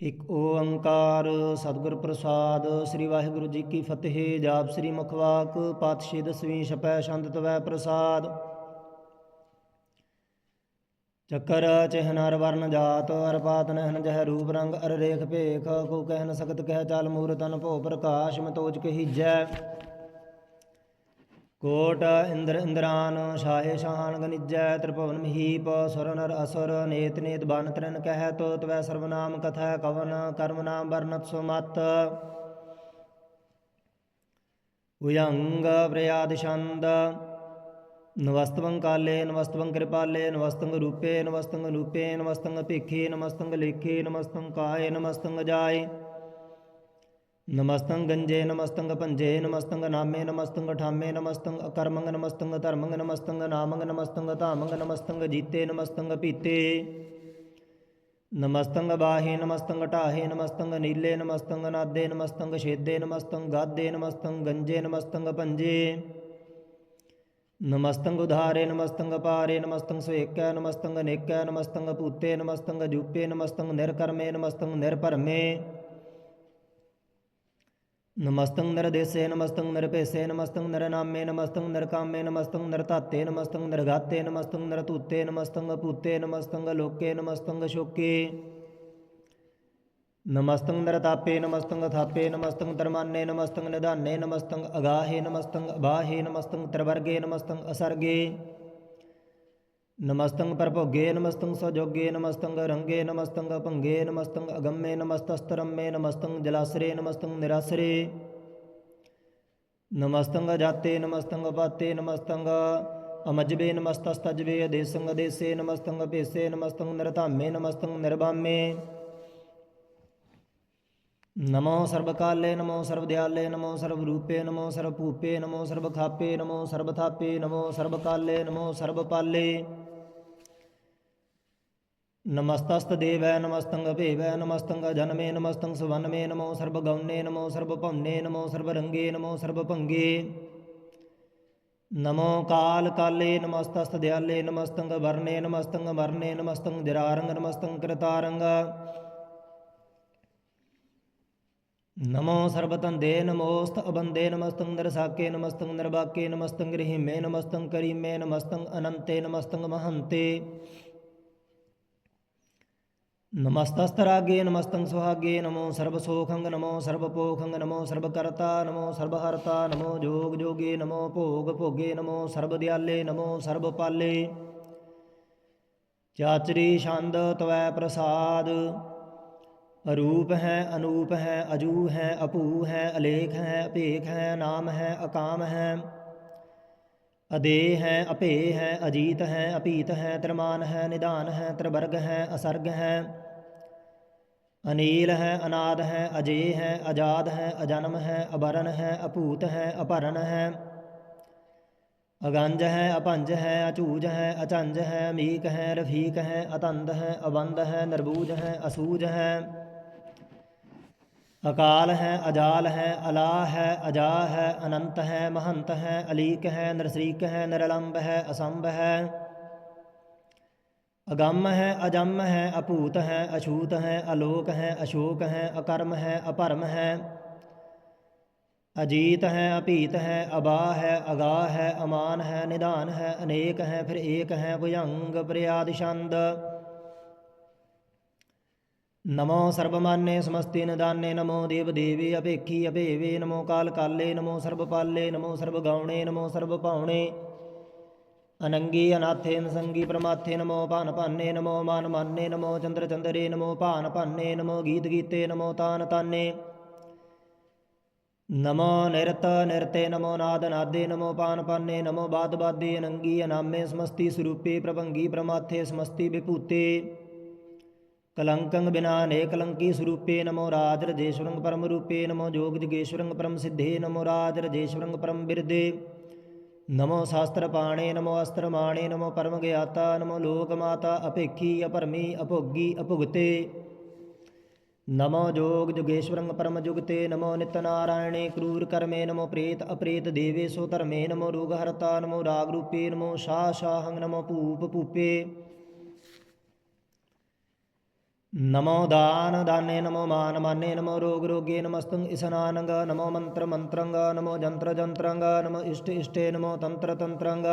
ਇਕ ਓੰਕਾਰ ਸਤਿਗੁਰ ਪ੍ਰਸਾਦ, ਸ੍ਰੀ ਵਾਹਿਗੁਰੂ ਜੀ ਕੀ ਫਤਿਹ, ਜਾਪ ਸ੍ਰੀ ਮੁਖਵਾਕ ਪਾਤਸ਼ਾਹ ਦਸਵੀਂ ਛਪੈ ਸ਼ੰਦ ਤਵੈ ਪ੍ਰਸਾਦ। ਚੱਕਰ ਚਿਹਨ ਹਰ ਵਰਨ ਜਾਤ ਅਰ ਪਾਤ ਨਹਿਨ ਜਹ ਰੂਪ ਰੰਗ ਅਰ ਰੇਖ ਭੇਖ, ਕੋ ਕਹਿ ਨ ਸਕਤ ਕਹਿ ਚਾਲ ਮੂਰਤਨ, ਭੋ ਪ੍ਰਕਾਸ਼ ਮਤੋਜ ਕਹੀਜੈ। ਕੋਟ ਇੰਦਰ ਇੰਦਰਾਨ, ਸ਼ਾਹੇ ਸ਼ਾਨ ਗਨਿਜੈ ਤ੍ਰਿਭੁਵਨ ਮਹੀਪ ਸੁਰ ਨਰ ਅਸੁਰ, ਨੇਤ ਨੇਤ ਬਨ ਤਰਨ ਕਹਿ ਤੋ ਤਵੈ ਸਰਵਨਾਮ ਕਥਾ ਕਵਨ, ਕਰਮ ਨਾਮ ਵਰਨਤ ਸੁਮਤ ਉਯੰਗ ਪ੍ਰਯਾਦ ਛੰਦ, ਨਵਸਤਵੰ ਕਾਲੇ, ਨਵਸਤਵੰ ਕਿਰਪਾਲੇ ਨਵਸਤੰ ਰੂਪੇ ਨਵਸਤੰ ਰੂਪੇ ਨਵਸਤੰ ਭੇਖੇ ਨਮਸਤੰ ਲੇਖੇ ਨਮਸਤੰ ਕਾਏ ਨਮਸਤੰ ਜਾਏ। ਨਮਸਤੰ ਗੰਜੇ ਨਮਸਤੰ ਪੰਜੇ ਨਮਸਤੰ ਨਾਮੇ ਨਮਸਤੰ ਠਾਮੇ ਨਮਸਤੰ ਅਕਰਮੰਗ ਨਮਸਤੰ ਧਰਮੰਗ ਨਮਸਤੰ ਨਾਮੰਗ ਨਮਸਤੰ ਧਾਮੰਗ ਨਮਸਤੰ ਜੀਤੇ ਨਮਸਤੰ ਪੀਤੇ ਨਮਸਤੰ ਬਾਹੇ ਨਮਸਤੰ ਢਾਹੇ ਨਮਸਤੰ ਨੀਲੇ ਨਮਸਤੰ ਨਾਦੇ ਨਮਸਤੰ ਛੇਦੇ ਨਮਸਤੰ ਗਾਦੇ ਨਮਸਤੰ ਗੰਜੇ ਨਮਸਤੰ ਪੰਜੇ ਨਮਸਤੰ ਉਧਾਰੇ ਨਮਸਤੰ ਪਾਰੇ ਨਮਸਤੰ ਸਵੇਕੈ ਨਮਸਤੰ ਨੇਕੈ ਨਮਸਤੰ ਭੂਤੇ ਨਮਸਤੰ ਜੂਪੇ ਨਮਸਤੰ ਨਿਰਕਰਮੇ ਨਮਸਤੰ ਨਿਰਭਰਮੇ ਨਮਸਤੰ ਨਿਰਦੇਸੇ ਨਮਸਤੰ ਨਿਰਭੇਸੇ ਨਮਸਤੰ ਨਿਰਨਾਮੇ ਨਮਸਤੰ ਨਿਰਕਾਮੇ ਨਮਸਤੰ ਨਿਰਧਾਤੇ ਨਮਸਤੰ ਨਿਰਗਾਤੇ ਨਮਸਤੰ ਨਿਰਤੂਤੇ ਨਮਸਤੰ ਭੂਤੇ ਨਮਸਤੰ ਲੋਕੇ ਨਮਸਤੰ ਸ਼ੋਕੇ। ਨਮਸਤੰ ਨਿਰਤਾਪੇ ਨਮਸਤੰ ਥਾਪੇ ਨਮਸਤੰ ਤਰਮਾਨੇ ਨਮਸਤੰ ਨਿਧਾਨੇ ਨਮਸਤੰ ਅਗਾਹੇ ਨਮਸਤੰ ਅਬਾਹੇ ਨਮਸਤੰ ਤਰਵਰਗੇ ਨਮਸਤੰ ਅਸਰਗੇ। ਨਮਸਤੰ ਪਰਭੋਗੇ ਨਮਸਤੰ ਸਜੋਗੇ ਨਮਸਤੰ ਰੰਗੇ ਨਮਸਤੰ ਭੰਗੇ ਨਮਸਤੰ ਅਗੰਮੇ ਨਮਸਤਸਤਰਮੇ ਨਮਸਤੰ ਜਲਾਸਰੇ ਨਮਸਤੰ ਨਿਰਾਸਰੇ। ਨਮਸਤੰ ਜਾਤੇ ਨਮਸਤੰ ਪਾਤੇ ਨਮਸਤੰ ਅਮਜਬੇ ਨਮਸਤਸਤਜਵੇ ਅਦੇਸੰ ਅਦੇਸੇ ਨਮਸਤੰ ਭੇਸੇ ਨਮਸਤੰ ਨਿਰਧਾਮੇ ਨਮਸਤੰ ਨਿਰਬਾਮੇ ਨਮੋ ਸਰਬ ਨਮੋ ਸਰਬ ਨਮੋ ਸਰਬ ਰੂਪੇ ਨਮੋ ਸਰਬ ਨਮੋ ਸਰਬ ਨਮੋ ਸਰਬ ਨਮੋ ਸਰਬ ਨਮੋ ਸਰਬ ਪਾਲੇ ਨਮਸਤਸਤ ਦੇਵੈ ਨਮਸਤੰ ਭੇਵੈ ਨਮਸਤੰ ਜਨਮੇ ਨਮਸਤੰ ਸੁਵਨਮੇ ਨਮੋ ਸਰਬ ਗੌਨੇ ਨਮੋ ਸਰਬ ਭਵਨੇ ਨਮੋ ਸਰਬ ਰੰਗੇ ਨਮੋ ਸਰਬ ਭੰਗੇ ਨਮੋ ਕਾਲ ਕਾਲੇ ਨਮਸਤਸਤ ਦਿਆਲੇ ਨਮਸਤੰ ਵਰਨੇ ਨਮਸਤੰ ਵਰਨੇ ਨਮਸਤੰ ਜਰਾਰੰਗ ਨਮਸਤੰ ਕਰਤਾਰੰਗ ਨਮੋ ਸਰਬਤੰਦੇ ਨਮੋਸਤ ਅਬੰਦੇ ਨਮਸਤੰ ਨਰਸਾਕੇ ਨਮਸਤੰ ਨਰਬਾਕੇ ਨਮਸਤੰ ਗ੍ਰਹਿਮੇ ਨਮਸਤੰ ਕਰੀਮੇ ਨਮਸਤੰ ਅਨੰਤੇ ਨਮਸਤੰ ਮਹੰਤੇ ਨਮਸਤਸਤਰਾਗੇ ਨਮਸਤੰ ਸੁਹਾਗੇ ਨਮੋ ਸਰਬ ਸੋਖੰਗ ਨਮੋ ਸਰਬ ਪੋਖੰਗ ਨਮੋ ਸਰਬ ਕਰਤਾ ਨਮੋ ਸਰਬ ਹਰਤਾ ਨਮੋ ਜੋਗ ਜੋਗੇ ਨਮੋ ਭੋਗ ਭੋਗੇ ਨਮੋ ਸਰਬ ਦਿਆਲੇ ਨਮੋ ਸਰਬ ਪਾਲੇ ਚਾਚਰੀ ਛੰਦ ਤਵੈ ਪ੍ਰਸਾਦ ਅਰੂਪ ਹੈ ਅਨੂਪ ਹੈ ਅਜੂ ਹੈ ਅਭੂ ਹੈ ਅਲੇਖ ਹੈ ਅਪੇਖ ਹੈ ਨਾਮ ਹੈ ਅਕਾਮ ਹੈ ਅਦੇ ਹੈ ਅਭੇ ਹੈ, ਅਜੀਤ ਹੈ, ਅਪੀਤ ਹੈ, ਤਰਮਾਨ ਹੈ, ਨਿਦਾਨ ਹੈ, ਤਰਵਰਗ ਹੈ, ਅਸਰਗ ਹੈ। ਅਨੀਲ ਹੈ, ਅਨਾਦ ਹੈ ਅਜੇ ਹੈ, ਅਜਾਦ ਹੈ, ਅਜਨਮ ਹੈ ਅਬਰਨ ਹੈ, ਅਭੂਤ ਹੈ, ਅਪਰਨ ਹੈ। ਅਗੰਜ ਹੈ ਅਪੰਜ ਹੈ, ਅਚੂਜ ਹੈ, ਅਚੰਜ ਹੈ, ਅਮੀਕ ਹੈ, ਰਫੀਕ ਹੈ, ਅਤੰਦ ਹੈ ਅਬੰਦ ਹੈ, ਨਰਬੂਜ ਹੈ, ਅਸੂਜ ਹੈ। ਅਕਾਲ ਹੈ ਅਜਾਲ ਹੈ ਅਲਾ ਹੈ ਅਜਾ ਹੈ ਅਨੰਤ ਹੈ ਮਹੰਤ ਹੈ ਅਲੀਕ ਹੈ ਨਰਸਰੀਕ ਹੈ ਨਿਰਲੰਭ ਹੈ ਅਸੰਭ ਹੈ ਅਗੰਮ ਹੈ ਅਜੰਮ ਹੈ ਅਭੂਤ ਹੈ ਅਛੂਤ ਹੈ ਅਲੋਕ ਹੈ ਅਸ਼ੋਕ ਹੈ ਅਕਰਮ ਹੈ ਅਪਰਮ ਹੈ ਅਜੀਤ ਹੈ ਅਭੀਤ ਹੈ ਅਬਾ ਹੈ ਅਗਾ ਹੈ ਅਮਾਨ ਹੈ ਨਿਧਾਨ ਹੈ ਅਨੇਕ ਹੈ ਫਿਰ ਏਕ ਹੈ ਭੁਜੰਗ ਪ੍ਰਿਆਦ ਛੰਦ ਨਮੋ ਸਰਬਮਾਨੇ ਸਮਸਤੇ ਨਿਦਾਨੇ ਨਮੋ ਦੇਵ ਦੇਵੇ ਅਭੇਖੀ ਅਭੇਵੇ ਨਮੋ ਕਾਲ ਕਾਲੇ ਨਮੋ ਸਰਬ ਪਾਲੇ ਨਮੋ ਸਰਬ ਗਾਉਣੇ ਨਮੋ ਸਰਬ ਭਾਉਣੇ ਅਨੰਗੀ ਅਨਾਥੇ ਨਸੰਗੀ ਪ੍ਰਮਾਥੇ ਨਮੋ ਭਾਨ ਭਾਨੇ ਨਮੋ ਮਾਨ ਮਾਨੇ ਨਮੋ ਚੰਦਰ ਚੰਦਰੇ ਨਮੋ ਭਾਨ ਭਾਨੇ ਨਮੋ ਗੀਤ ਗੀਤੇ ਨਮੋ ਤਾਨ ਤਾਨੇ ਨਮੋ ਨਿਰਤ ਨਿਰਤੇ ਨਮੋ ਨਾਦ ਕਲੰਕੰ ਬਿਨਾ ਕਲੰਕੀ ਸਰੂਪੇ ਨਮੋ ਰਾਜ ਰਜੇਸ਼ਵਰੰ ਪਰਮ ਰੂਪੇ ਨਮੋ ਜੋਗ ਜਗੇਸ਼ਵਰੰ ਪਰਮ ਸਿੱਧੇ ਨਮੋ ਰਾਜ ਰਜੇਸ਼ਵਰੰ ਪਰਮ ਬਿਰਦੇ। ਨਮੋ ਸ਼ਾਸਤਰ ਪਾਣੇ, ਨਮੋ ਅਸਤਰ ਮਾਣੇ, ਨਮੋ ਪਰਮ ਗਿਆਤਾ, ਨਮੋ ਲੋਕ ਮਾਤਾ ਅਪੇਖੀ ਅਪਰਮੀ, ਅਭੋਗੀ, ਅਭੁਗਤੇ। ਨਮੋ ਜੋਗ ਜੁਗੇਸ਼ਵਰੰ ਪਰਮ ਜੁਗਤੇ, ਨਮੋ ਨਿਤ ਨਾਰਾਇਣੇ ਕਰੂਰ ਕਰਮੇ, ਨਮੋ ਪ੍ਰੇਤ ਅਪ੍ਰੇਤ ਦੇਵੇ ਸੋ ਧਰਮੇ, ਨਮੋ ਰੋਗ ਹਰਤਾ ਨਮੋ ਰਾਗ ਰੂਪੇ ਨਮੋ ਸ਼ਾ ਸ਼ਾਹੰ ਨਮੋ ਭੂਪ ਭੂਪੇ ਨਮੋ ਦਾਨ ਦਾਨੇ ਨਮੋ ਮਾਨ ਮਾਨੇ ਨਮੋ ਰੋਗ ਰੋਗੇ ਨਮਸਤੰ ਇਸਨਾਨੰਗ ਨਮੋ ਮੰਤਰ ਮੰਤਰੰਗ ਨਮੋ ਜੰਤਰ ਜੰਤਰੰਗ ਨਮੋ ਇਸ਼ਟ ਇਸ਼ਟੇ ਨਮੋ ਤੰਤਰ ਤੰਤਰੰਗ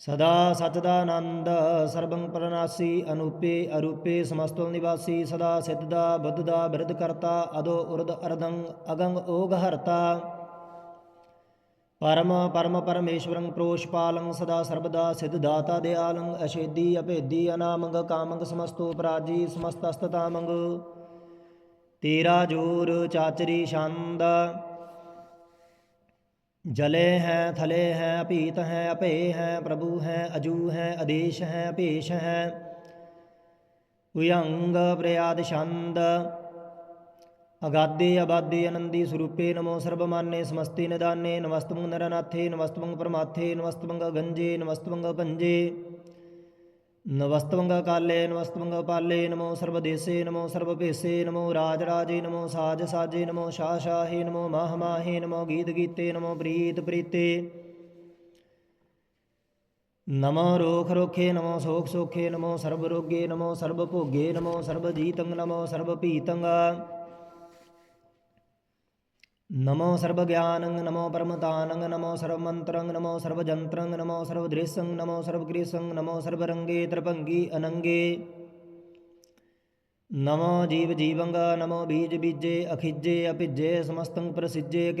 ਸਦਾ ਸਚਦਾਨੰਦ ਸਰਬੰ ਪ੍ਰਨਾਸੀ ਅਨੂਪੇ ਅਰੂਪੇ ਸਮਸਤੋ ਨਿਵਾਸੀ ਸਦਾ ਸਿੱਧਦਾ ਬੁੱਧਦਾ ਬਿਰਧ ਕਰਤਾ ਅਦੋ ਉਰਦ ਅਰਦੰ ਅਗੰਗ ਓਗ ਹਰਤਾ ਪਰਮ ਪਰਮ ਪਰਮੇਸ਼ਵਰੰ ਪ੍ਰੋਸ਼ਪਾਲੰ ਸਦਾ ਸਰਬਦਾ ਸਿਧ ਦਾਤਾ ਦਿਆਲੰ, ਅਸ਼ੇਦੀ ਅਭੇਦੀ ਅਨਾਮੰਗ ਕਾਮੰਗ ਸਮਸਤੋ ਪਰਾਜੀ ਸਮਸਤਸਤਤਾਮੰਗ। ਤੇਰਾ ਜੋਰ ਚਾਚਰੀ ਸ਼ੰਦ ਜਲੇ ਹੈ, ਥਲੇ ਹੈ ਅਪੀਤ ਹੈ ਅਪੇ ਹੈ, ਪ੍ਰਭੂ ਹੈ, ਅਜੂ ਹੈ, ਅਦੇਸ਼ ਹੈ, ਭੇਸ਼ ਹੈ। ਉਯੰਗ ਪ੍ਰਿਆਦ ਛੰਦ। ਅਗਾਦੇ ਅਬਾਦੇ ਅਨੰਦੀ ਸਰੂਪੇ ਨਮੋ ਸਰਬਮਾਨੇ ਸਮਸਤੇ ਨਦਾਨੇ, ਨਮਸਤਮੰ ਨਰਨਾਥੇ, ਨਮਸਤਮੰ ਪਰਮਾਥੇ, ਨਮਸਤਮੰ ਗੰਜੇ, ਨਮਸਤਮੰ ਪੰਜੇ। ਨਮਸਤਮੰ ਕਾਲੇ, ਨਮਸਤਮੰ ਪਾਲੇ, ਨਮੋ ਸਰਬਦੇਸੇ, ਨਮੋ ਸਰਬਭੇਸੇ, ਨਮੋ ਰਾਜ ਰਾਜੇ ਨਮੋ ਸਾਜ ਸਾਜੇ ਨਮੋ ਸ਼ਾਹ ਸ਼ਾਹੇ ਨਮੋ ਮਾਹ ਮਾਹੇ ਨਮੋ ਗੀਤ ਗੀਤੇ ਨਮੋ ਪ੍ਰੀਤ ਪ੍ਰੀਤੇ। ਨਮੋ ਰੋਖ ਰੋਖੇ, ਨਮੋ ਸੋਖ ਸੋਖੇ, ਨਮੋ ਸਰਬ ਰੋਗੇ, ਨਮੋ ਸਰਬ ਭੋਗੇ, ਨਮੋ ਸਰਬ ਜੀਤੰ ਨਮੋ ਸਰਬ ਭੀਤੰ ਨਮੋ ਸਰਬ ਗਿਆਨੰ ਨਮੋ ਪਰਮਤਾਨੰ ਨਮੋ ਸਰਬ ਮੰਤਰੰ ਨਮੋ ਸਰਬ ਜੰਤਰੰ ਨਮੋ ਸਰਬ ਦ੍ਰਿਸ਼ੰ ਨਮੋ ਸਰਬ ਗ੍ਰੀਸੰ ਨਮੋ ਸਰਬ ਰੰਗੇ ਤ੍ਰਿਭੰਗੀ ਅਨੰਗੇ ਨਮੋ ਜੀਵ ਜੀਵੰਗ ਨਮੋ ਬੀਜ ਬੀਜੇ ਅਖਿਜੇ ਅਭਿਜੇ ਸਮਸਤੰ ਪ੍ਰਸਿਜੇ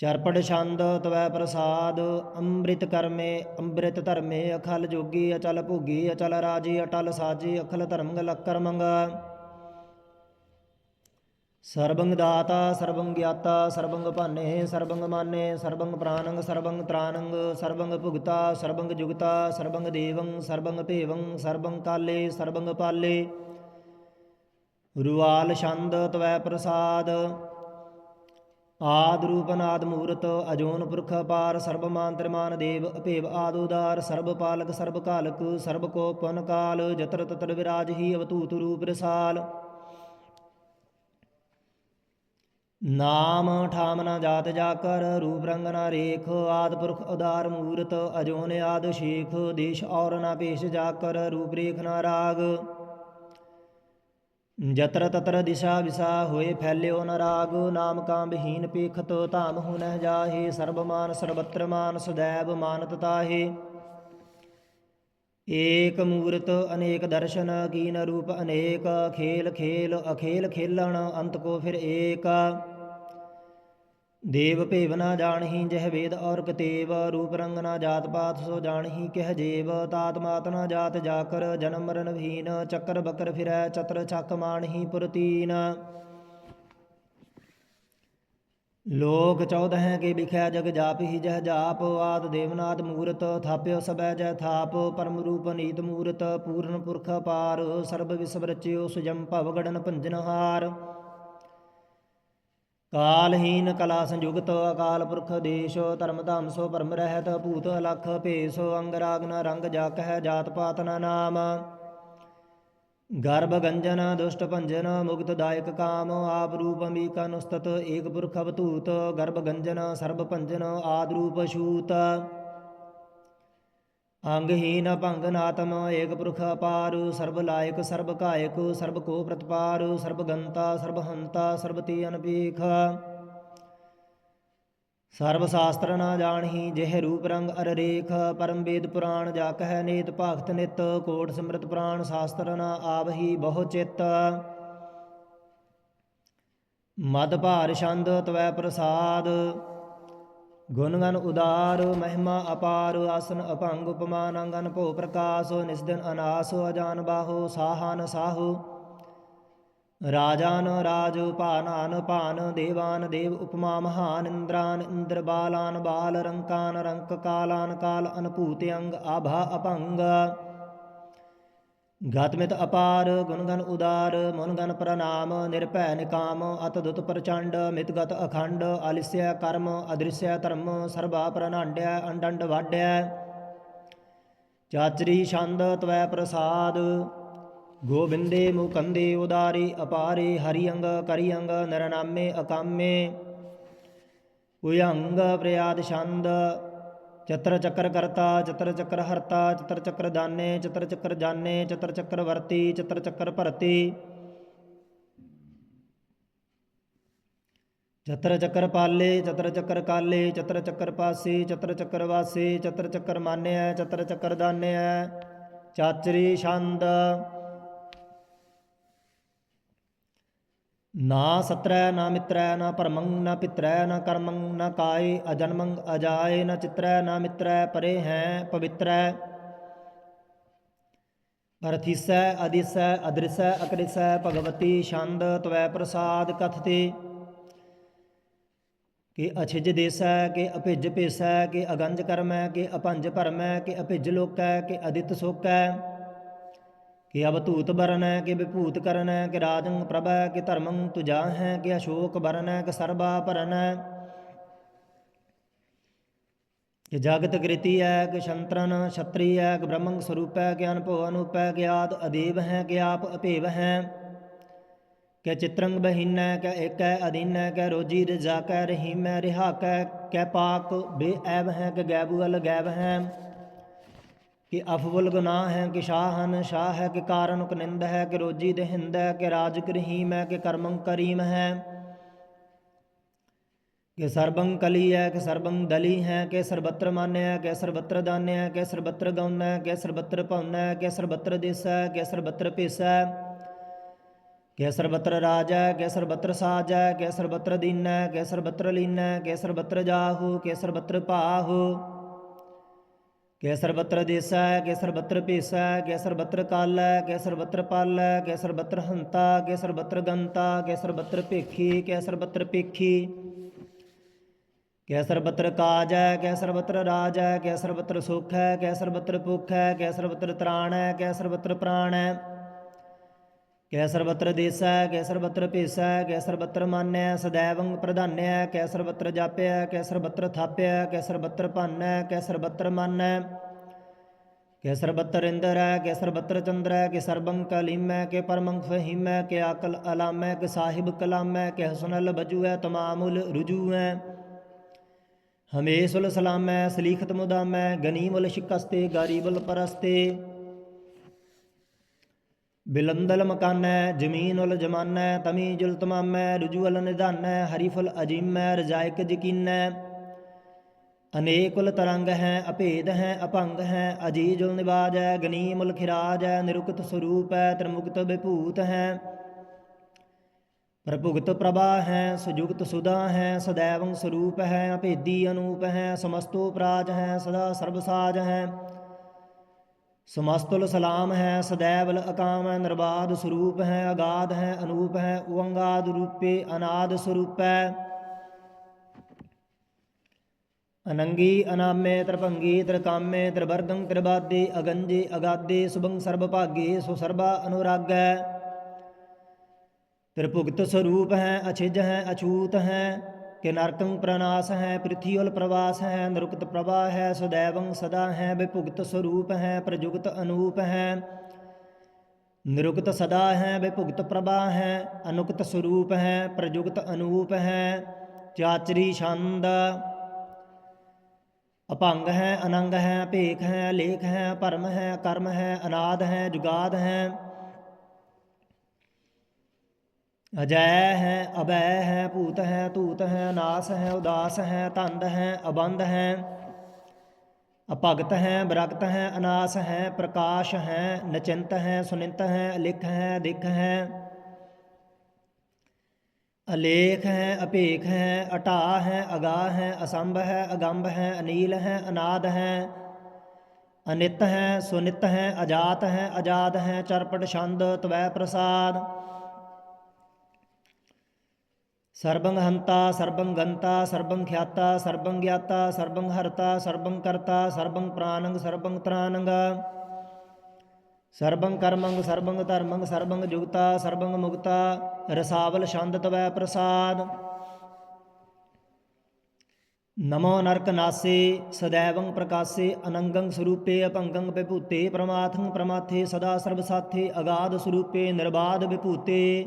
ਚਰਪੜ ਛੰਦ ਤਵੈ ਪ੍ਰਸਾਦ, ਅੰਮ੍ਰਿਤ ਕਰਮੇ, ਅੰਮ੍ਰਿਤ ਧਰਮੇ, ਅਖਲ ਜੋਗੀ, ਅਚਲ ਭੋਗੀ, ਅਚਲ ਰਾਜੀ, ਅਟਲ ਸਾਜੀ, ਅਖਲ ਧਰਮ ਲਕਰਮੰਗ ਸਰਬੰਗ ਦਾਤਾ, ਸਰਬੰਗ ਗਿਆਤਾ, ਸਰਬੰਗ ਭਾਨੇ, ਸਰਬੰਗ ਮਾਨੇ, ਸਰਬੰਗ ਪ੍ਰਾਨੰਗ, ਸਰਬੰਗ ਤ੍ਰਾਨੰਗ, ਸਰਬੰਗ ਭੁਗਤਾ, ਸਰਬੰਗ ਜੁਗਤਾ, ਸਰਬੰਗ ਦੇਵੰ, ਸਰਬੰਗ ਭੇਵੰ, ਸਰਬੰਗ ਕਾਲੇ, ਸਰਬੰਗ ਪਾਲੇ। ਰੁਵਾਲ ਛੰਦ ਤਵੈ ਪ੍ਰਸਾਦ। ਆਦ ਰੂਪ ਅਨਾਦ ਮੂਰਤ, ਅਜੋਨ ਪੁਰਖ ਅਪਾਰ, ਸਰਬ ਮਾਨ ਤ੍ਰਿਮਾਨ ਦੇਵ, ਅਭੇਵ ਆਦ ਉਦਾਰ, ਸਰਬ ਪਾਲਕ, ਸਰਬ ਕਾਲਕ, ਸਰਬ ਕੋ ਪਨ ਕਾਲ ਜਤਰ ਤਤਰ ਵਿਰਾਜ ਹੀ ਅਵਤੂਤ ਰੂਪ ਰਸਾਲ। ਨਾਮ ਠਾਮ ਨਾ ਜਾਤ ਜਾ ਕਰ ਰੂਪ ਰੰਗ ਨਾ ਰੇਖ, ਆਦ ਪੁਰਖ ਉਦਾਰ ਮੂਰਤ, ਅਜੋਨ ਆਦ ਸ਼ੇਖ, ਦੇਸ਼ ਔਰ ਨਾ ਪੇਸ਼ ਜਾ ਕਰ ਰੂਪ ਰੇਖ ਨਾ ਰਾਗ। ਜਤਰ ਤਤਰ ਦਿਸ਼ਾ ਵਿਸਾ ਹੋਏ ਫੈਲਿਓ ਨ ਰਾਗ, ਨਾਮ ਕਾਮ ਬਹੀਨ ਪੇਖਤ ਧਾਮ ਹੁਨਹਿ ਜਾਹੇ ਸਰਬ ਮਾਨ ਸਰਬਤਰ ਮਾਨ ਸदैव ਮਾਨਤ ਤਾਹੇ। ਏਕ ਮੂਰਤ ਅਨੇਕ ਦਰਸ਼ਨ ਕੀਨ ਰੂਪ ਅਨੇਕ, ਖੇਲ ਖੇਲ ਅਖੇਲ ਖੇਲਣ, ਅੰਤ ਕੋ ਫਿਰ ਏਕ। ਦੇਵ ਭੇਵ ਨਾ ਜਾਣਹੀ ਜਹ ਵੇਦ ਔਰ ਕਤੇਵ, ਰੂਪ ਰੰਗ ਨਾ ਜਾਤ ਪਾਤ ਸੋ ਜਾਣਹੀ ਕਹਿ ਜੇਵ, ਤਾਤ ਮਾਤ ਨਾ ਜਾਤ ਜਾਕਰ, ਜਨਮ ਮਰਨ ਭੀਨ ਚੱਕਰ ਬਕਰ ਫਿਰੈ, ਚਤਰ ਛਕ ਮਾਣਹੀ ਪੁਰਤੀਨ। ਲੋਕ 14 ਕੇ ਵਿਖਿਆ ਜਗ ਜਾਪ ਹੀ ਜਹ ਜਾਪ, ਆਦ ਦੇਵਨਾਦ ਮੂਰਤ ਥਾਪਿਓ ਸਬੈ ਜੈ ਥਾਪ, ਪਰਮ ਰੂਪ ਨੀਤ ਮੂਰਤ, ਪੂਰਨ ਪੁਰਖ ਪਾਰ, ਸਰਬ ਵਿਸਵ ਰਚਿਓ ਸੁਜਮ ਭਵ ਗੜਨ ਭੰਜਨ ਹਾਰ। ਕਾਲਹੀਨ ਕਲਾ ਸੰਯੁਗਤ ਅਕਾਲ ਪੁਰਖ ਦੇਸ਼, ਧਰਮ ਧਾਮ ਸੋ ਪਰਮ ਰਹਿਤ, ਭੂਤ ਅਲਖ ਭੇਸ ਅੰਗ ਰਾਗ ਨ ਰੰਗ ਜਕ ਹੈ ਜਾਤ ਪਾਤ ਨ ਨਾਮ। ਗਰਭ ਗੰਜਨ, ਦੁਸ਼ਟ ਭੰਜਨ, ਮੁਕਤ ਦਾਇਕ ਕਾਮ, ਆਪ ਰੂਪ ਅੰਬਿਕਾ ਨੁਸਤਤ, ਏਕ ਪੁਰਖ ਅਵਤੂਤ ਗਰਭ ਗੰਜਨ, ਸਰਬ ਭੰਜਨ, ਆਦ ਰੂਪ ਛੂਤ। ਅੰਗਹੀਨ ਭੰਗ ਨਾਤਮ ਏਕ ਪੁਰਖ ਅਪਾਰ, ਸਰਬ ਲਾਇਕ, ਸਰਬ ਕਾਇਕ, ਸਰਬ ਕੋ ਪ੍ਰਤਪਾਰ, ਸਰਬ ਗੰਤਾ, ਸਰਬ ਹੰਤਾ, ਸਰਬ ਤੇ ਅਨਪੇਖ। ਸਰਬ ਸ਼ਾਸਤਰ ਨਾ ਜਾਣਹੀ, ਜਿਹ ਰੂਪ ਰੰਗ ਅਰ ਰੇਖ। ਪਰਮ ਵੇਦ ਪੁਰਾਣ ਜਾ ਕਹਿ ਨੇਤ ਭਗਤ ਨਿਤ, ਕੋਟ ਸਿਮਰਤ ਪ੍ਰਾਣ ਸ਼ਾਸਤਰ ਨਾ ਆਵਹੀ ਬਹੁ ਚਿੱਤ। ਮਦ ਭਾਰ ਛੰਦ ਤਵੈ ਪ੍ਰਸਾਦ। ਗੁਣਗਨ ਉਦਾਰ, ਮਹਿਮਾ ਅਪਾਰ, ਆਸਨ ਅਭੰਗ ਉਪਮਾਨ ਅੰਗਨ ਭੋ ਪ੍ਰਕਾਸ਼, ਨਿਸਦਨ ਅਨਾਸ, ਅਜਾਨ ਬਾਹੋ, ਸਾਹਾਨ ਸਾਹੂ। ਰਾਜਾਨ ਰਾਜ, ਭਾਨਾਨ ਭਾਨ, ਦੇਵਾਨ ਦੇਵ ਉਪਮਾ ਮਹਾਨ, ਇੰਦਰਾਨ ਇੰਦਰ ਬਾਲਾਨ, ਬਾਲ ਰੰਕਾਨ, ਰੰਕ ਕਾਲਾਨ ਕਾਲ, ਅਨਭੂਤ ਅੰਗ, ਆਭਾ ਅਭੰਗ। ਗਤਮਿਤ ਅਪਾਰ ਗੁਣਗਨ ਉਦਾਰ ਮਨਗਨ ਪ੍ਰਨਾਮ ਨਿਰਭੈ ਨਿਕਾਮ ਅਤਦੁਤ ਪ੍ਰਚੰਡ ਮਿਤਗਤ ਅਖੰਡ ਆਲਿਸਿਆ ਕਰਮ ਅਦ੍ਰਿਸਿਆ ਧਰਮ, ਸਰਬਾ ਪ੍ਰਨਾਂਡਿਆ ਅੰਡੰਡ ਵਾਡਿਆ ਚਾਚਰੀ ਛੰਦ ਤਵੈ ਪ੍ਰਸਾਦ ਗੋਬਿੰਦੇ ਮੁਕੰਦੇ ਉਦਾਰੀ, ਅਪਾਰੇ ਹਰੀ ਅੰਗ ਕਰੀ ਅੰਗ ਨਰਨਾਮੇ ਅਕਾਮੇ। ਉਯੰਗ ਪ੍ਰਿਆਦ ਛੰਦ ਚਤਰ ਚੱਕਰ ਕਰਤਾ ਚਤਰ ਚੱਕਰ ਹਰਤਾ ਚਤਰ ਚੱਕਰ ਦਾਨੇ ਚਤਰ ਚੱਕਰ ਜਾਣੇ ਚਤਰ ਚੱਕਰ ਵਰਤੀ ਚਤਰ ਚੱਕਰ ਭਰਤੀ ਚਤਰ ਚੱਕਰ ਪਾਲੇ ਚਤਰ ਚੱਕਰ ਕਾਲੇ ਚਤਰ ਚੱਕਰ ਪਾਸੇ ਚਤਰ ਚੱਕਰ ਵਾਸੇ ਚਤਰ ਚੱਕਰ ਮਾਨਿਆ ਚਤਰ ਚੱਕਰ ਦਾਨਿਆ ਚਾਚਰੀ ਛੰਦ ਨਾ ਸਤਰੈ, ਨਾ ਮਿਤਰੈ, ਨਾ ਪਰਮੰ ਨਾ ਪਿਤਰੈ, ਨਾ ਕਰਮੰ, ਨਾ ਕਾਏ, ਅਜਨਮੰ, ਅਜਾਏ, ਨਾ ਚਿਤਰੈ, ਨਾ ਮਿਤਰੈ, ਪਰੇ ਹੈ, ਪਵਿੱਤਰੈ। ਅਰਥਿਸੈ ਅਦਿਸੈ ਅਦ੍ਰਿਸੈ, ਅਕਰਿਸੈ, ਭਗਵਤੀ, ਛੰਦ, ਤਵੈ ਪ੍ਰਸਾਦ, ਕਥਤੇ। ਕਿ ਅਛਿਜ ਦੇਸੈ, ਕਿ ਅਭਿਜ ਭੇਸੈ, ਕਿ ਅਗੰਜ ਕਰਮੈ, ਕਿ ਅਪੰਜ ਭਰਮੈ, ਕਿ ਅਭਿਜ ਲੋਕੈ, ਕਿ ਅਦਿਤ ਸੋਕੈ। ਕਿ ਅਵਤੂਤ ਬਰਨੈ ਕਿ ਵਿਭੂਤ ਕਰਨੈ ਕਿ ਰਾਜੰ ਪ੍ਰਭੈ ਕਿ ਧਰਮੰ ਤੁਜਾ ਹੈ ਕਿ ਅਸ਼ੋਕ ਬਰਨੈ ਕਿ ਸਰਬਾ ਭਰਨੈ ਕਿ ਜਗਤ ਕ੍ਰਿਤੀ ਹੈ ਕਿ ਸ਼ੰਤਰਨ ਛਤਰੀ ਹੈ ਕਿ ਬ੍ਰਹਮੰ ਸਰੂਪੈ ਕਿ ਅਨਭਵ ਅਨੂਪੈ ਕਿ ਆਦ ਅਦੇਵ ਹੈ ਕਿ ਆਪ ਅਭੇਵ ਹੈ ਕਿ ਚਿਤਰੰਗ ਬਹੀਨੈ ਕਿ ਏਕੈ ਅਧੀਨੈ ਕਿ ਰੋਜੀ ਰਜਾ ਕੈ ਰਹੀਮੈ ਰਿਹਾ ਕੈ ਕਿ ਪਾਕ ਬੇਐਬ ਹੈ ਕਿ ਗੈਬੁਅਲ ਗੈਬ ਹੈ ਕਿ ਅਫਵਲ ਗੁਨਾਹ ਹੈ ਕਿ ਸ਼ਾਹਨ ਸ਼ਾਹ ਹੈ ਕਿ ਕਾਰਨ ਕੁਨਿੰਦ ਹੈ ਕਿ ਰੋਜੀ ਦਹਿੰਦ ਹੈ ਕਿ ਰਾਜ ਕਰਹੀਮ ਹੈ ਕਿ ਕਰਮੰ ਕਰੀਮ ਹੈ ਕਿ ਸਰਬੰ ਕਲੀ ਹੈ ਕਿ ਸਰਬੰ ਦਲੀ ਹੈ ਕਿ ਸਰਬਤਰ ਮਾਨਿਆ ਹੈ ਕਿ ਸਰਬਤਰ ਦਾਨਿਆ ਹੈ ਕਿ ਸਰਬਤਰ ਗਉਨਾ ਹੈ ਕਿ ਸਰਬਤਰ ਭਉਨਾ ਹੈ ਕਿ ਸਰਬਤਰ ਦੇਸਾ ਹੈ ਕਿ ਸਰਬਤਰ ਭੇਸਾ ਹੈ ਕਿ ਸਰਬਤਰ ਰਾਜ ਹੈ ਕਿ ਸਰਬਤਰ ਸਾਜ ਹੈ ਕਿ ਸਰਬਤਰ ਦੀਨ ਹੈ ਕਿ ਸਰਬਤਰ ਲੀਨ ਹੈ ਕਿ ਸਰਬਤਰ ਜਾਹੂ ਕਿ ਸਰਬਤਰ ਭਾਹੂ ਕਿ ਸਰਬਤਰ ਦੇਸਾ ਹੈ ਕਿ ਸਰਬਤਰ ਭੇਸਾ ਹੈ ਕਿ ਸਰਬਤਰ ਕਾਲ ਹੈ ਕਿ ਸਰਬਤਰ ਪਲ ਹੈ ਕਿ ਸਰਬਤਰ ਹੰਤਾ ਕਿ ਸਰਬਤਰ ਗੰਤਾ ਕਿ ਸਰਬਤਰ ਭੇਖੀ ਕਿ ਸਰਬਤਰ ਪੇਖੀ ਕਿ ਸਰਬਤਰ ਕਾਜ ਹੈ ਕਿ ਸਰਬਤਰ ਰਾਜ ਹੈ ਕਿ ਸਰਬਤਰ ਸੁਖ ਹੈ ਕਿ ਸਰਬਤਰ ਭੁਖ ਹੈ ਕਿ ਸਰਬਤਰ ਤ੍ਰਾਣ ਹੈ ਕਿ ਸਰਬਤਰ ਪ੍ਰਾਣ ਹੈ ਕਿ ਸਰਬਤਰ ਦੇਸਾ ਹੈ ਕਿ ਸਰਬਤਰ ਭੇਸਾ ਹੈ ਕਿ ਸਰਬਤਰ ਮਾਨਿਆ ਸदैवੰ ਪ੍ਰਧਾਨਿਆ ਕਿ ਸਰਬਤਰ ਜਾਪਿਆ ਕਿ ਸਰਬਤਰ ਥਾਪਿਆ ਕਿ ਸਰਬਤਰ ਭਾਨੈ ਕਿ ਸਰਬਤਰ ਮਾਨੈ। ਕਿ ਸਰਬਤਰ ਇੰਦਰ ਹੈ ਕਿ ਸਰਬਤਰ ਚੰਦਰ ਹੈ ਕਿ ਸਰਬੰ ਕਲੀਮੈ ਕਿ ਪਰਮੰ ਫਹੀਮੈ ਕਿ ਆਕਲ ਅਲਾਮੈ, ਕਿ ਸਾਹਿਬ ਕਲਾਮੈ, ਕਿ ਹਸਨਲ ਬਜੂਐ, ਤਮਾਮੁਲ ਰੁਜੂਐ। ਹਮੇਸ਼ੁਲ ਸਲਾਮੈ ਸਲੀਖਤ ਮੁਦਾਮੈ ਗਨੀਮੁਲ ਸ਼ਿਕਸਤੇ ਗਰੀਬੁਲ ਪਰਸਤੇ ਬਿਲੰਦਲ ਮਕਾਨੈ ਜ਼ਮੀਨੁਲ ਜਮਾਨੈ ਤਮੀਜੁਲ ਤਮਾਮੈ ਰੁਜੂਅਲ ਨਿਧਾਨੈ ਹਰੀਫੁਲ ਅਜੀਮੈ ਰਜਾਇਕ ਯਕੀਨੈ ਅਨੇਕੁਲ ਤਰੰਗ ਹੈ ਅਭੇਦ ਹੈ ਅਭੰਗ ਹੈ ਅਜੀਜੁਲ ਨਿਵਾਜੈ ਗਨੀਮੁਲ ਖਿਰਾਜੈ ਨਿਰੁਕਤ ਸਰੂਪ ਹੈ ਤ੍ਰਿਮੁਕਤ ਵਿਭੂਤ ਹੈ ਪ੍ਰਭੁਗਤ ਪ੍ਰਭਾ ਹੈ ਸੁਜੁਗਤ ਸੁਦਾ ਹੈ ਸदैवੰ ਸਰੂਪ ਹੈ ਅਭੇਦੀ ਅਨੂਪ ਹੈ ਸਮਸਤੋ ਪ੍ਰਾਜ ਹੈ ਸਦਾ ਸਰਬ ਸਾਜ ਹੈ ਸਮਸਤੁਲ ਸਲਾਮ ਹੈ ਸदैवਲ ਅਕਾਮ ਹੈ ਨਿਰਬਾਦ ਸਰੂਪ ਹੈ ਅਗਾਧ ਹੈ ਅਨੂਪ ਹੈ ਓੰਗਾਦ ਰੂਪੇ ਅਨਾਦ ਸਰੂਪੈ ਅਨੰਗੀ ਅਨਾਮੇ ਤ੍ਰਭੰਗੀ ਤ੍ਰਕਾਮੇ ਤ੍ਰਵਰਗੰ ਤ੍ਰਬਾਦੇ ਅਗੰਜੇ ਅਗਾਦੇ ਸੁਭੰ ਸਰਬ ਭਾਗੇ ਸੋ ਸਰਬਾ ਅਨੁਰਾਗੈ ਤ੍ਰਿਭੁਗਤ ਸਰੂਪ ਹੈ ਅਛਿਜ ਹੈ ਅਛੂਤ ਹੈ ਕਿ ਨਰਕੰ ਪ੍ਰਨਾਸ ਹੈ ਪ੍ਰਿਥੀਵਲ ਪ੍ਰਵਾਸ ਹੈ, ਨਰੁਕਤ ਪ੍ਰਭਾ ਹੈ ਸदैवੰ ਸਦਾ ਹੈ, ਵਿਭੁਗਤ ਸਰੂਪ ਹੈ, ਪ੍ਰਜੁਗਤ ਅਨੂਪ ਹੈ। ਨਿਰੁਕਤ ਸਦਾ ਹੈ, ਵਿਭੁਗਤ ਪ੍ਰਭਾ ਹੈ, ਅਨੁਕਤ ਸਰੂਪ ਹੈ, ਪ੍ਰਜੁਗਤ ਅਨੂਪ ਹੈ। ਚਾਚਰੀ ਛੰਦ ਅਪੰਗ ਹੈ, ਅਨੰਗ ਹੈ, ਭੇਖ ਹੈ, ਲੇਖ ਹੈ, ਭਰਮ ਹੈ, ਕਰਮ ਹੈ, ਅਨਾਦ ਹੈ, ਜੁਗਾਦ ਹੈ। ਅਜੈ ਹੈ ਅਬੈ ਹੈ ਭੂਤ ਹੈ ਧੂਤ ਹੈ ਨਾਸ ਹੈ ਉਦਾਸ ਹੈ ਤੰਦ ਹੈ ਅਬੰਧ ਹੈ ਅਭਗਤ ਹੈ ਬਰਗਤ ਹੈ ਅਨਾਸ ਹੈ ਪ੍ਰਕਾਸ਼ ਹੈ ਨਚਿੰਤ ਹੈ ਸੁਨਿੰਤ ਹੈ ਅਲਿਖ ਹੈ ਦਿਖ ਹੈ ਅਲੇਖ ਹੈ ਅਭੇਖ ਹੈ ਅਟਾ ਹੈ ਅਗਾ ਹੈ ਅਸੰਭ ਹੈ ਅਗੰਭ ਹੈ ਅਨੀਲ ਹੈ ਅਨਾਦ ਹੈ ਅਨਿਤ ਹੈ ਸੁਨਿਤ ਹੈ ਅਜਾਤ ਹੈ ਅਜਾਦ ਹੈ ਚਰਪਟ ਛੰਦ ਤਵੈ ਪ੍ਰਸਾਦ ਸਰਬੰ ਹੰਤਾ, ਸਰਬੰ ਗੰਤਾ, ਸਰਬੰ ਖਿਆਤਾ, ਸਰਬੰ ਗਿਆਤਾ, ਸਰਬੰ ਹਰਤਾ, ਸਰਬੰ ਕਰਤਾ, ਸਰਬੰ ਪ੍ਰਾਨੰਗ, ਸਰਬੰ ਤ੍ਰਾਨੰਗ। ਸਰਬੰ ਕਰਮੰਗ, ਸਰਬੰ ਧਰਮੰਗ, ਸਰਬੰ ਜੁਗਤਾ, ਸਰਬੰ ਮੁਗਤਾ ਰਸਾਵਲ ਛੰਦ ਤਵੈ ਪ੍ਰਸਾਦ। ਨਮੋ ਨਰਕ ਨਾਸੇ ਸदैवੰ ਪ੍ਰਕਾਸੇ, ਅਨੰਗੰ ਸਰੂਪੇ ਅਭੰਗੰ ਵਿਭੂਤੇ ਪ੍ਰਮਾਥੰ ਪ੍ਰਮਾਥੇ, ਸਦਾ ਸਰਬ ਸਾਥੇ, ਅਗਾਧ ਸਰੂਪੇ, ਨਿਰਬਾਧ ਵਿਭੂਤੇ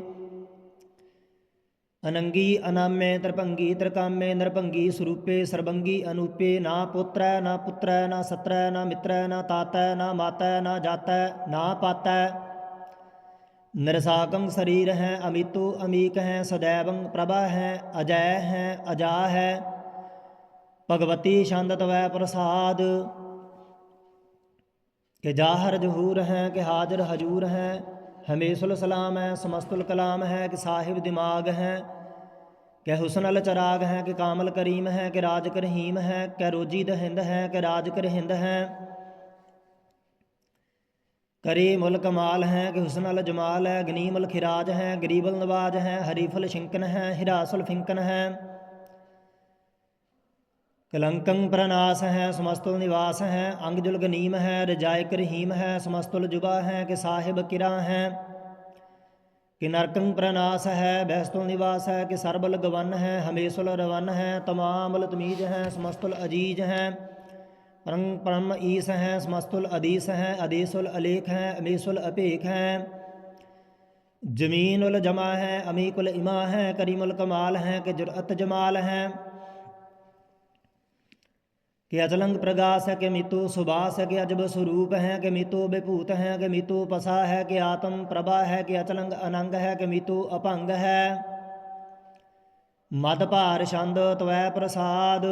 ਅਨੰਗੀ ਅਨਾਮੇ ਤਰਪੰਗੀ ਤਰਕਾਮੇ ਨਰਪੰਗੀ ਸਰੂਪੇ ਸਰਬੰਗੀ ਅਨੂਪੇ, ਨਾ ਪੁੱਤਰੈ ਨਾ ਪੁੱਤਰੈ, ਨਾ ਸਤਰੈ, ਨਾ ਮਿੱਤਰੈ, ਨਾ ਤਾਤੈ, ਨਾ ਮਾਤੈ, ਨਾ ਜਾਤੈ, ਨਾ ਪਾਤੈ। ਨਿਰਸਾਕੰ ਸਰੀਰ ਹੈ ਅਮਿਤੋ ਅਮੀਕ ਹੈ ਸदैवੰ ਪ੍ਰਭਾ ਹੈ ਅਜੈ ਹੈ ਅਜਾ ਹੈ ਭਗਵਤੀ ਛੰਦ ਤਵੈ ਪ੍ਰਸਾਦ। ਕਿ ਜਾਹਰ ਜਹੂਰ ਹੈ ਕਿ ਹਾਜ਼ਰ ਹਜੂਰ ਹੈ ਹਮੇਸ਼ੁਲ ਸਲਾਮ ਹੈ ਸਮਸਤੁਲ ਕਲਾਮ ਹੈ ਕਿ ਸਾਹਿਬ ਦਿਮਾਗ ਹੈ ਕਿ ਹੁਸਨ ਅਲ ਚਰਾਗ ਹੈ ਕਿ ਕਾਮਲ ਕਰੀਮ ਹੈ ਕਿ ਰਾਜ ਕਰਹੀਮ ਹੈ ਕਿ ਰੋਜੀ ਦਹਿੰਦ ਹੈ ਕਿ ਰਾਜ ਕਰਹਿੰਦ ਹੈ ਕਰੇ ਮੁਲ ਕਮਾਲ ਹੈ ਕਿ ਹੁਸਨ ਅਲ ਜਮਾਲ ਹੈ ਗਨੀਮਲ ਖਿਰਾਜ ਹੈ ਗਰੀਬਲ ਨਵਾਜ ਹੈ ਹਰੀਫਲ ਸ਼ਿੰਕਨ ਹੈ ਹਿਰਾਸਲ ਫਿੰਕਨ ਹੈ ਕਲੰਕੰ ਪ੍ਰਨਾਸ ਹੈ ਸਮਸਤੁਲ ਨਿਵਾਸ ਹੈ ਅੰਗਜੁਲ ਗਨੀਮ ਹੈ ਰਜਾਇਕ ਰਹੀਮ ਹੈ ਸਮਸਤੁਲ ਜੁਬਾ ਹੈ ਕਿ ਸਾਹਿਬ ਕਿਰਾ ਹੈ ਕਿ ਨਰਕੰ ਪ੍ਰਨਾਸ ਹੈ ਬਹਿਸਤੁਲ ਨਿਵਾਸ ਹੈ ਕਿ ਸਰਬਲ ਗਵਨ ਹੈ ਹਮੇਸ਼ੁਲ ਰਵਨ ਹੈ ਤਮਾਮਲ ਤਮੀਜ ਹੈ ਸਮਸਤੁਲ ਅਜੀਜ ਹੈ ਪਰੰ ਪਰਮ ਈਸ ਹੈ ਸਮਸਤੁਲ ਅਦੀਸ ਹੈ ਅਦੀਸੁਲ ਅਲੇਖ ਹੈ ਅਮੀਸੁਲ ਅਪੇਖ ਹੈ ਜਮੀਨੁਲ ਜਮਾ ਹੈ ਅਮੀਕੁਲ ਇਮਾ ਹੈ ਕਰੀਮੁਲ ਕਮਾਲ ਹੈ ਕਿ ਜੁਰਅਤ ਜਮਾਲ ਹੈ ਕਿ ਅਚਲੰਗ ਪ੍ਰਗਾਸ ਹੈ ਕਿ ਮਿਤੂ ਸੁਬਾਸ ਹੈ ਕਿ ਅਜਬ ਸਰੂਪ ਹੈ ਕਿ ਮਿਤੂ ਵਿਭੂਤ ਹੈ ਕਿ ਮਿਤੂ ਪਸਾ ਹੈ ਕਿ ਆਤਮ ਪ੍ਰਭਾ ਹੈ ਕਿ ਅਚਲੰਗ ਅਨੰਗ ਹੈ ਕਿ ਮਿਤੂ ਅਭੰਗ ਹੈ। ਮਦ ਭਾਰ ਛੰਦ ਤਵੈ ਪ੍ਰਸਾਦ।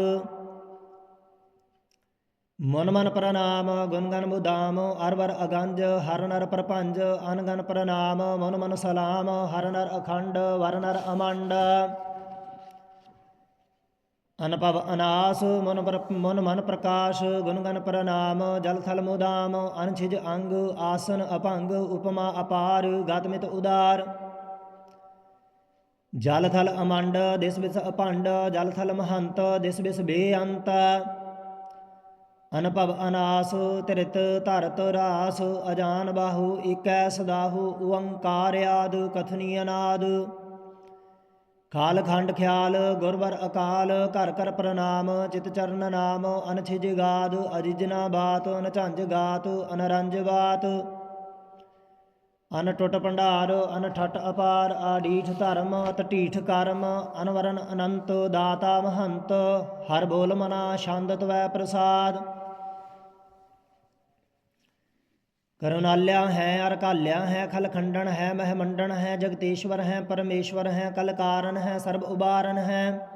ਮਨ ਮਨ ਪ੍ਰਣਾਮ, ਗੁਣ ਗਨ ਮੁਦਾਮ ਅਰਵਰ ਅਗੰਜ, ਹਰ ਨਰ ਪਰਪੰਜ ਅਨਗਨ ਪ੍ਰਣਾਮ, ਮਨ ਮਨ ਸਲਾਮ, ਹਰ ਨਰ ਅਖੰਡ, ਵਰ ਨਰ ਅਮੰਡ। ਅਨਭਵ ਅਨਾਸ ਮਨ ਮਨ ਮਨ ਪ੍ਰਕਾਸ਼, ਗੁਣ ਗਨ ਪ੍ਰਣਾਮ ਜਲ ਥਲ ਮੁਦਾਮ ਅਨਛਿਜ ਅੰਗ, ਆਸਨ ਅਭੰਗ, ਉਪਮਾ ਅਪਾਰ ਗਤਮਿਤ ਉਦਾਰ। ਜਲ ਥਲ ਅਮੰਡ, ਦਿਸ ਬਿਸ ਅਪੰਡ ਜਲ ਥਲ ਮਹੰਤ, ਦਿਸ ਬਿਸ ਬੇਅੰਤ। ਅਨਭਵ ਅਨਾਸ, ਤ੍ਰਿਤ ਧਰਤ ਰਾਸ, ਅਜਾਨ ਬਾਹੂ ਏਕੈ ਸਦਾਹੂ ਓੰਕਾਰ ਆਦ ਕਥਨੀ ਅਨਾਦ ਖਾਲ ਖੰਡ ਖਿਆਲ, ਗੁਰਵਰ ਅਕਾਲ, ਘਰ ਕਰ ਪ੍ਰਣਾਮ, ਚਿਤ ਚਰਨ ਨਾਮ ਅਨਛਿਜ ਗਾਦ ਅਜਿਜਨਾ ਬਾਤ ਅਨਝੰਜ ਗਾਤ ਅਨਰੰਜ ਬਾਤ। ਅਨ ਭੰਡਾਰ, ਅਨ ਅਪਾਰ, ਆਡੀਠ ਧਰਮ, ਤਟੀਠ ਕਰਮ, ਅਨਵਰਨ ਅਨੰਤ, ਦਾਤਾ ਮਹੰਤ। ਹਰ ਬੋਲ ਮਨਾ, ਛੰਦ ਤਵੈ ਪ੍ਰਸਾਦ। ਕਰੁਣਾਲਿਆ ਹੈ ਅਰ ਕਾਲਿਆ ਹੈ ਖਲ ਖੰਡਨ ਹੈ ਮਹਿ ਮੰਡਨ ਹੈ ਜਗਤੇਸ਼ਵਰ ਹੈ ਪਰਮੇਸ਼ਵਰ ਹੈ ਕਲ ਕਾਰਨ ਹੈ ਸਰਬ ਉਬਾਰਨ ਹੈ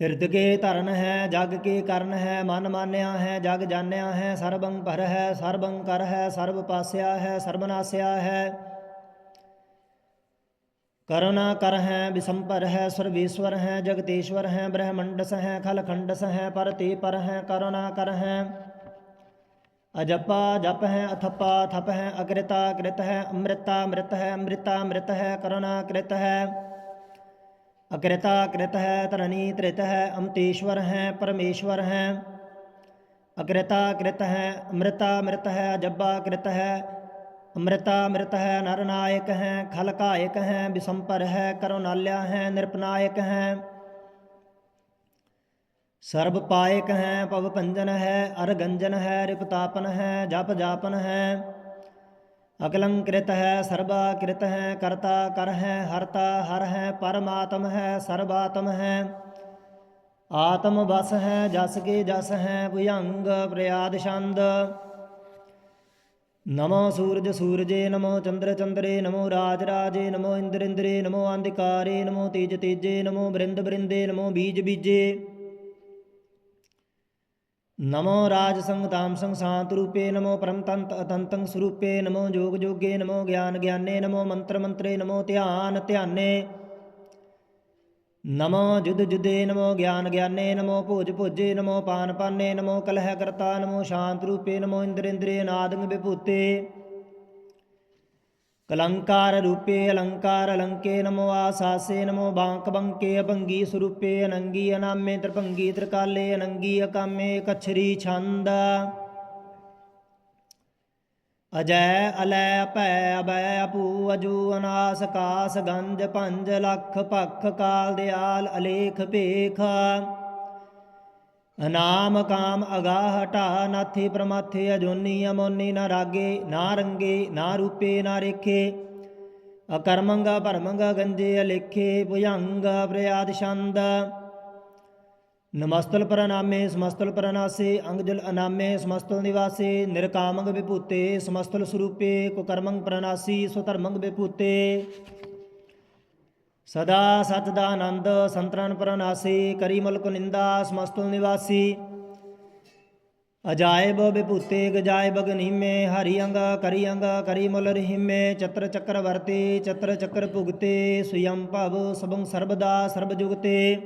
ਇਰਦ ਕੇ ਧਰਨ ਹੈ ਜਗ ਕੇ ਕਰਨ ਹੈ ਮਨ ਮਾਨਿਆ ਹੈ ਜਗ ਜਾਣਿਆ ਹੈ ਸਰਬੰ ਭਰ ਹੈ ਸਰਬੰ ਕਰ ਹੈ ਸਰਬ ਪਾਸਿਆ ਹੈ ਸਰਬਨਾਸਿਆ ਹੈ ਕਰੁਣਾ ਕਰ ਹੈ ਬਿਸੰਪਰ ਹੈ ਸਰਵੇਸ਼ਵਰ ਹੈ ਜਗਤੇਸ਼ਵਰ ਹੈ ਬ੍ਰਹਮੰਡਸ ਹੈ ਖਲ ਖੰਡਸ ਹੈ ਪਰ ਤੇ ਪਰ ਹੈ ਕਰੁਣਾ ਕਰ ਹੈ ਅਜਪਾ ਜਪ ਹੈ ਅਥਪਾ ਥਪ ਹੈ ਅਕ੍ਰਿਤਾ ਕ੍ਰਿਤ ਹੈ ਅੰਮ੍ਰਿਤਾ ਅੰਮ੍ਰਿਤ ਹੈ ਅੰਮ੍ਰਿਤਾ ਅੰਮ੍ਰਿਤ ਹੈ ਕਰੁਣਾ ਕ੍ਰਿਤ ਹੈ ਅਕ੍ਰਿਤਾ ਕ੍ਰਿਤ ਹੈ ਤਰਨੀ ਤ੍ਰਿਤ ਹੈ ਅਮਤੇਸ਼ਵਰ ਹੈ ਪਰਮੇਸ਼ਵਰ ਹੈ ਅਕ੍ਰਿਤਾ ਕ੍ਰਿਤ ਹੈ ਅੰਮ੍ਰਿਤਾ ਅੰਮ੍ਰਿਤ ਹੈ ਅਜੱਬਾ ਕ੍ਰਿਤ ਹੈ ਅੰਮ੍ਰਿਤਾ ਅੰਮ੍ਰਿਤ ਹੈ ਨਰ ਨਾਇਕ ਹੈ ਖਲਕਾਇਕ ਸਰਬ ਪਾਇਕ ਹੈ, ਭਵ ਭੰਜਨ ਹੈ, ਅਰ ਗੰਜਨ ਹੈ ਰਿਪਤਾਪਨ ਹੈ, ਜਪ ਜਾਪਨ ਹੈ। ਅਕਲੰਕ੍ਰਿਤ ਹੈ, ਸਰਬਾ ਕ੍ਰਿਤ ਹੈ, ਕਰਤਾ ਕਰ ਹੈ, ਹਰਤਾ ਹਰ ਹੈ ਪਰਮਾਤਮ ਹੈ ਸਰਬਾਤਮ ਹੈ। ਆਤਮ ਬਸ ਹੈ, ਜਸ ਕੇ ਜਸ ਹੈ, ਭੁਯੰਗ ਪ੍ਰਿਆਦ ਛੰਦ। ਨਮੋ ਸੂਰਜ ਸੂਰਜੇ, ਨਮੋ ਚੰਦਰ ਚੰਦਰੇ, ਨਮੋ ਰਾਜ ਰਾਜੇ, ਨਮੋ ਇੰਦਰ ਇੰਦਰੇ, ਨਮੋ ਅੰਧਕਾਰੇ, ਨਮੋ ਤੇਜ ਤੇਜੇ, ਨਮੋ ਬ੍ਰਿੰਦ ਬ੍ਰਿੰਦੇ, ਨਮੋ ਬੀਜ ਬੀਜੇ। ਨਮੋ ਰਾਜ ਸੰਗ ਤਾਮ ਸੰਗ ਸ਼ਾਂਤ ਰੂਪੇ ਨਮੋ ਪਰਮ ਤੰਤ ਅਤੰਤੰ ਸਰੂਪੇ ਨਮੋ ਜੋਗ ਜੋਗੇ ਨਮੋ ਗਿਆਨ ਗਿਆਨੇ ਨਮੋ ਮੰਤਰ ਮੰਤਰੇ ਨਮੋ ਧਿਆਨ ਧਿਆਨੇ ਨਮੋ ਜੁਦ ਜੁਦੇ ਨਮੋ ਗਿਆਨ ਗਿਆਨੇ ਨਮੋ ਭੋਜ ਭੋਜੇ ਨਮੋ ਪਾਨ ਪਾਨੇ ਨਮੋ ਕਲਹ ਕਰਤਾ ਨਮੋ ਸ਼ਾਂਤ ਰੂਪੇ ਨਮੋ ਇੰਦਰ ਵਿਭੂਤੇ ਕਲੰਕਾਰ ਰੂਪੇ ਅਲੰਕਾਰ ਅਲੰਕੇ ਨਮੋ ਆਸਾਸੇ ਨਮੋ ਬਾਂਕ ਬੰਕੇ ਅਭੰਗੀ ਸਰੂਪੇ ਅਨੰਗੀ ਅਨਾਮੇ ਤ੍ਰਿਭੰਗੀ ਤ੍ਰਿਕਾਲੇ ਅਨੰਗੀ ਅਕਾਮੇ ਕਛਰੀ ਛੰਦ ਅਜੈ ਅਲੈ ਭੈ ਅਬੈ ਅਪੂ ਅਜੂ ਅਨਾਸ ਕਾਸ ਗੰਜ ਪੰਜ ਲੱਖ ਭਖ ਕਾਲ ਦਿਆਲ ਅਲੇਖ ਭੇਖ ਅਨਾਮ ਕਾਮ ਅਗਾਹ ਢਾ ਨਾਥੀ ਪ੍ਰਮਾਥੇ ਅਜੋਨੀ ਅਮੋਨੀ ਨਾ ਰਾਗੇ, ਨਾ ਰੰਗੇ, ਨਾ ਰੂਪੇ, ਨਾ ਰੇਖੇ। ਅਕਰਮੰਗਾ, ਭਰਮੰਗਾ, ਗੰਜੇ, ਅਲੇਖੇ ਭੁਜੰਗਾ ਪ੍ਰਿਆਦ ਛੰਦ। ਨਮਸਤਲ ਪ੍ਰਣਾਮੇ, ਸਮਸਤਲ ਪ੍ਰਨਾਸੇ ਅੰਗਜਲ ਅਨਾਮੇ, ਸਮਸਤਲ ਨਿਵਾਸੇ। ਨਿਰਕਾਮੰਗ ਵਿਭੂਤੇ, ਸਮਸਤਲ ਸਰੂਪੇ, ਕੁਕਰਮੰਗ ਪ੍ਰਨਾਸੀ ਸੁਧਰਮੰਗ ਵਿਭੂਤੇ। ਸਦਾ ਸਚ ਦਾ ਆਨੰਦ ਸੰਤਰਨ ਪ੍ਰਣਾਸੀ, ਕਰੀ ਮੁਲਕ ਨਿੰਦਾ, ਸਮਸਤਲ ਨਿਵਾਸੀ। ਅਜਾਇਬ ਵਿਭੂਤੇ ਗਜਾਇਬ ਗਨੀਮੇ, ਹਰੀ ਅੰਗ, ਕਰੀ ਅੰਗ, ਕਰੀ ਮੁਲ ਰਹੀਮੇ, ਚਤਰ ਚੱਕਰ ਵਰਤੇ, ਚਤਰ ਚੱਕਰ ਭੁਗਤੇ, ਸੁਯੰ ਭਵ ਸਭੰ ਸਰਬਦਾ ਸਰਬ ਜੁਗਤੇ।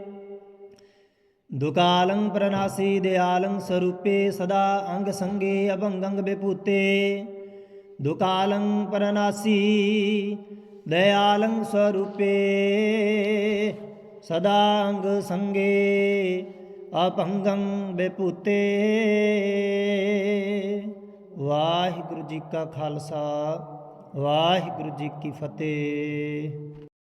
ਦੁਕਾਲੰ ਪ੍ਰਨਾਸੀ ਦਿਆਲੰ ਸਰੂਪੇ, ਸਦਾ ਅੰਗ ਸੰਗੇ ਅਭੰਗੰਗ ਵਿਭੂਤੇ। ਦੁਕਾਲੰ ਪ੍ਰਨਾਸੀ ਦਿਆਲੰ ਸਰੂਪੇ ਸਦਾ ਅੰਗ ਸੰਗੇ ਅਭੰਗੰ ਵਿਭੂਤੇ ਵਾਹਿਗੁਰੂ ਜੀ ਕਾ ਖਾਲਸਾ ਵਾਹਿਗੁਰੂ ਜੀ ਕੀ ਫਤਿਹ